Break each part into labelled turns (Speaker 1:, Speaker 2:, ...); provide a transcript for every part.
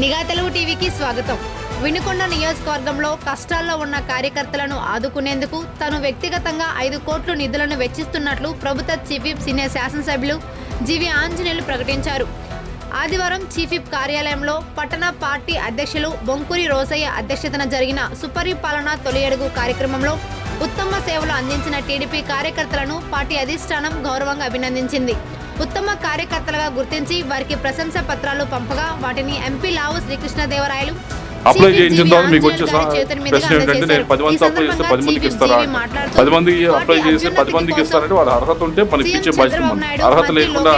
Speaker 1: నిఘా తెలుగు టీవీకి స్వాగతం. వినుకొండ నియోజకవర్గంలో కష్టాల్లో ఉన్న కార్యకర్తలను ఆదుకునేందుకు తను వ్యక్తిగతంగా ఐదు కోట్లు నిధులను వెచ్చిస్తున్నట్లు ప్రభుత్వ చీఫ్ సీనియర్ శాసనసభ్యులు జీవి ఆంజనేయులు ప్రకటించారు. ఆదివారం చీఫ్ విప్ కార్యాలయంలో పట్టణ పార్టీ అధ్యక్షులు బొంకురి రోసయ్య అధ్యక్షతన జరిగిన సుపరిపాలన తొలి అడుగు కార్యక్రమంలో ఉత్తమ సేవలు అందించిన టీడీపీ కార్యకర్తలను పార్టీ అధిష్టానం గౌరవంగా అభినందించింది. ఉత్తమ కార్యకర్తలుగా గుర్తించి వారికి ప్రశంస పత్రాలు పంపగా వాటిని ఎంపీ లావు శ్రీకృష్ణదేవరాయలు
Speaker 2: అప్లై చేయించిన తర్వాత మీకు వచ్చే ప్రశ్న ఏంటంటే నేను. పది మంది అప్లై చేస్తే పది మందికి ఇస్తారా? పది మందికి అప్లై చేస్తే పది మందికి ఇస్తారంటే వాళ్ళ అర్హత ఉంటే మనకి ఇచ్చే బాధ్యత
Speaker 1: నాయుడు,
Speaker 2: అర్హత లేకుండా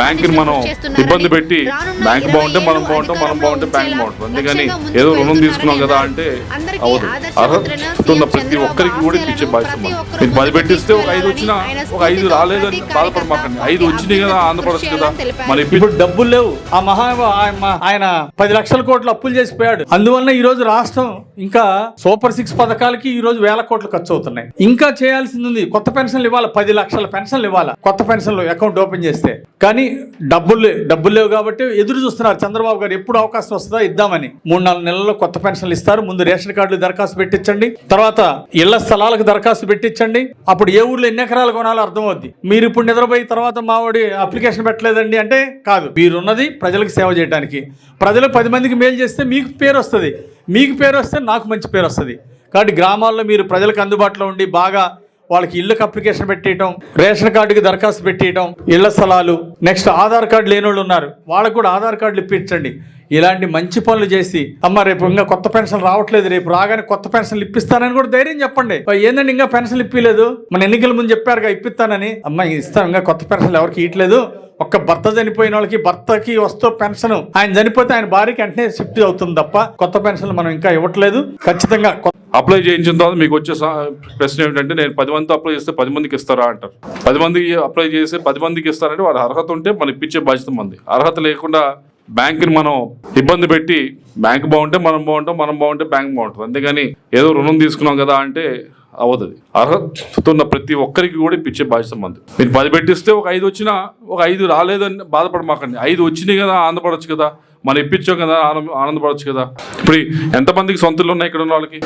Speaker 2: బ్యాంకుని మనం ఇబ్బంది పెట్టి బ్యాంక్ బాగుంటే మనం బాగుంటాం మనం బాగుంటే బ్యాంక్ బాగుంటుంది.
Speaker 1: లక్ష్యంగా
Speaker 2: ఏదో రుణం తీసుకున్నాం కదా అంటే
Speaker 1: అందరికీ
Speaker 2: అవదు. అర్హత ఉన్న ప్రతి ఒక్కరికి కూడా ఇచ్చే బాధ్యత.
Speaker 1: ఒక్కరూ
Speaker 2: మీరు పది పెట్టిస్తే ఒక ఐదు వచ్చినా ఒక ఐదు రాలేదని బాధపడమాకండి. ఐదు వచ్చినాయి కదా ఆంధ్రప్రదేశ్ కదా. మరి. ఇప్పుడు
Speaker 3: డబ్బులు లేవు. ఆ మహా ఆయన- ఆయన పది లక్షల కోట్లు అప్పులు చేసిపోయాడు అందువల్ల ఈరోజు రాష్ట్రం ఇంకా సూపర్ సిక్స్ పథకాలకి ఈ రోజు వేల కోట్లు ఖర్చు అవుతున్నాయి. ఇంకా చేయాల్సింది ఉంది. కొత్త పెన్షన్లు ఇవ్వాలి? పది లక్షల పెన్షన్లు ఇవ్వాలి? కొత్త పెన్షన్లు అకౌంట్ ఓపెన్ చేస్తే. కానీ డబ్బులు డబ్బులు లేవు కాబట్టి ఎదురు చూస్తున్నారు. చంద్రబాబు గారు ఎప్పుడు అవకాశం వస్తుందో ఇద్దామని. మూడు నాలుగు నెలల్లో కొత్త పెన్షన్లు ఇస్తారు. ముందు రేషన్ కార్డులు దరఖాస్తు పెట్టించండి. తర్వాత ఇళ్ళ స్థలాలకు దరఖాస్తు పెట్టించండి. అప్పుడు ఏ ఊర్లో ఎన్ని ఎకరాలు కొనాలో అర్థమవుద్ది. మీరు ఇప్పుడు నిద్రపోయి తర్వాత మావాడి అప్లికేషన్ పెట్టలేదండి అంటే కాదు. మీరున్నది ప్రజలకు సేవ చేయడానికి ప్రజలు పది మందికి మేలు చేస్తే మీకు పేరు వస్తుంది. మీకు పేరు వస్తే నాకు మంచి పేరు వస్తుంది. కాబట్టి గ్రామాల్లో మీరు ప్రజలకు అందుబాటులో ఉండి బాగా వాళ్ళకి ఇళ్ళకి అప్లికేషన్ పెట్టేయటం రేషన్ కార్డుకి దరఖాస్తు పెట్టేయటం ఇళ్ళ స్థలాలు నెక్స్ట్ ఆధార్ కార్డు లేని వాళ్ళు ఉన్నారు. వాళ్ళకు కూడా ఆధార్ కార్డులు ఇప్పించండి. ఇలాంటి మంచి పనులు చేసి అమ్మ రేపు ఇంకా కొత్త పెన్షన్ రావట్లేదు రేపు రాగానే కొత్త పెన్షన్లు ఇప్పిస్తానని కూడా ధైర్యం చెప్పండి. ఏందండి ఇంకా పెన్షన్లు ఇప్పిలేదు మన ఎన్నికల ముందు చెప్పారుగా ఇప్పిస్తానని. అమ్మ ఇస్తాను ఇంకా కొత్త పెన్షన్లు ఎవరికి ఇవ్వట్లేదు ఒక్క భర్త చనిపోయిన వాళ్ళకి భర్తకి వస్తూ పెన్షన్ ఆయన చనిపోతే ఆయన భార్యకి వెంటనే షిఫ్ట్ అవుతుంది తప్ప కొత్త పెన్షన్ మనం ఇంకా ఇవ్వట్లేదు. ఖచ్చితంగా
Speaker 2: అప్లై చేయించిన తర్వాత మీకు వచ్చే సా- ప్రశ్న ఏమిటంటే నేను పది మందితో అప్లై చేస్తే పది మందికి ఇస్తారా అంటారు. పది మందికి అప్లై చేస్తే పది మందికి ఇస్తారంటే వాళ్ళ అర్హత ఉంటే మనం ఇప్పించే బాధ్యత మంది అర్హత లేకుండా బ్యాంకుని మనం ఇబ్బంది పెట్టి బ్యాంక్ బాగుంటే మనం బాగుంటాం మనం బాగుంటే బ్యాంక్ బాగుంటుంది. అంతేగాని ఏదో రుణం తీసుకున్నాం కదా అంటే అవుతుంది అది. అర్హత ఉన్న ప్రతి ఒక్కరికి కూడా ఇప్పించే బాధ్యత మంది. మీరు పది పెట్టిస్తే ఒక ఐదు వచ్చినా ఒక ఐదు రాలేదని బాధపడమాకండి. ఐదు వచ్చినాయి కదా ఆనందపడవచ్చు కదా. మనం ఇప్పించాం కదా ఆనంద ఆనందపడవచ్చు కదా. ఇప్పుడు ఎంతమందికి సొంత ఇల్లు ఉన్నాయి ఇక్కడ ఉన్న వాళ్ళకి?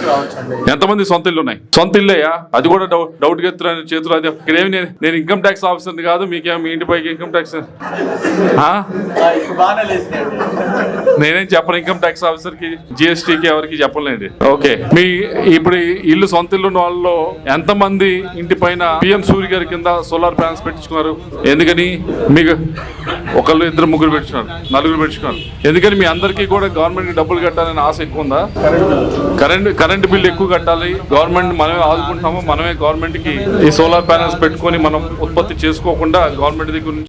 Speaker 2: ఎంతమంది సొంత ఇల్లు ఉన్నాయి? సొంత ఇల్లేయా? అది కూడా డౌట్ డౌట్ ఎత్తురాని చేతులు అది. ఇక్కడేమి నేను నేను ఇన్కమ్ ట్యాక్స్ ఆఫీసర్ని కాదు మీకేమో మీ ఇంటి పైకి ఇన్కమ్ ట్యాక్స్? నేనేం చెప్పను ఇన్కమ్ ట్యాక్స్ ఆఫీసర్కి జిఎస్టీకి ఎవరికి చెప్పలేండి ఓకే. మీ ఇప్పుడు ఇల్లు సొంత ఇల్లు వాళ్ళలో ఎంతమంది ఇంటి పైన పిఎం సూర్య గారి కింద సోలార్ ప్యానల్స్ పెట్టించుకున్నారు? ఎందుకని? మీకు ఒకళ్ళు ఇద్దరు ముగ్గురు పెట్టుకున్నారు నలుగురు పెట్టుకున్నారు ఎందుకని మీ అందరికీ కూడా గవర్నమెంట్ డబ్బులు కట్టాలని ఆశ ఎక్కువ ఉందా? కరెంట్ కరెంట్ బిల్ ఎక్కువ కట్టాలి. గవర్నమెంట్ మనమే ఆదుకుంటున్నాము. మనమే గవర్నమెంట్కి ఈ సోలార్ ప్యానల్స్ పెట్టుకొని మనం ఉత్పత్తి చేసుకోకుండా గవర్నమెంట్ దగ్గర